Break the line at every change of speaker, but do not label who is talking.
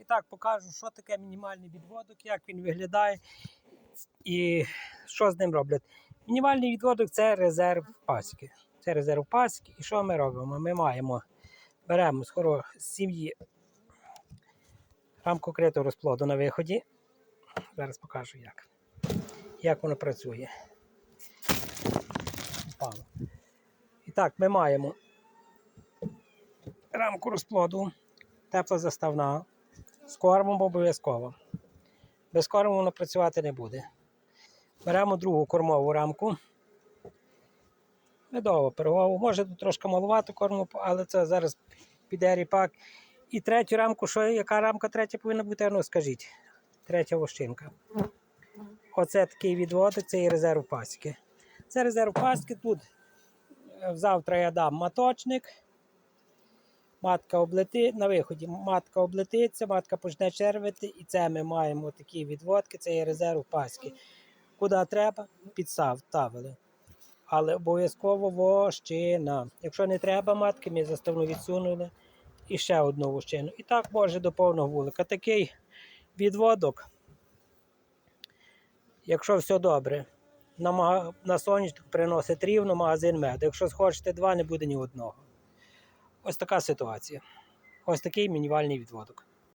І так покажу, що таке мінімальний відводок, як він виглядає і що з ним роблять. Мінімальний відводок це резерв пасіки. Це резерв пасіки. І що ми робимо? Ми маємо, беремо з з сім'ї рамку критого розплоду на виході. Зараз покажу як. Як воно працює. І так, ми маємо рамку розплоду, тепла заставна, з кормом обов'язково. Без корму воно працювати не буде. Беремо другу кормову рамку. Медово пирогову. Може тут трошки малувато корму, але це зараз піде ріпак. І третю рамку, що, яка рамка третя повинна бути, ну скажіть. Третя вощинка. Оце такий відводок, це і резерв пасіки. Це резерв пасіки. Тут завтра я дам маточник. Матка облети, на виході матка облетиться, матка почне червити, і це ми маємо такі відводки, це є резерв паски. Куди треба, підставили. Але обов'язково вощина. Якщо не треба матки, ми заставну відсунули і ще одну вощину. І так може до повного вулика. Такий відводок, якщо все добре, на, мага- на сонячник приносить рівно магазин меду. Якщо схочете два, не буде ні одного. Ось така ситуація. Ось такий мінімальний відводок.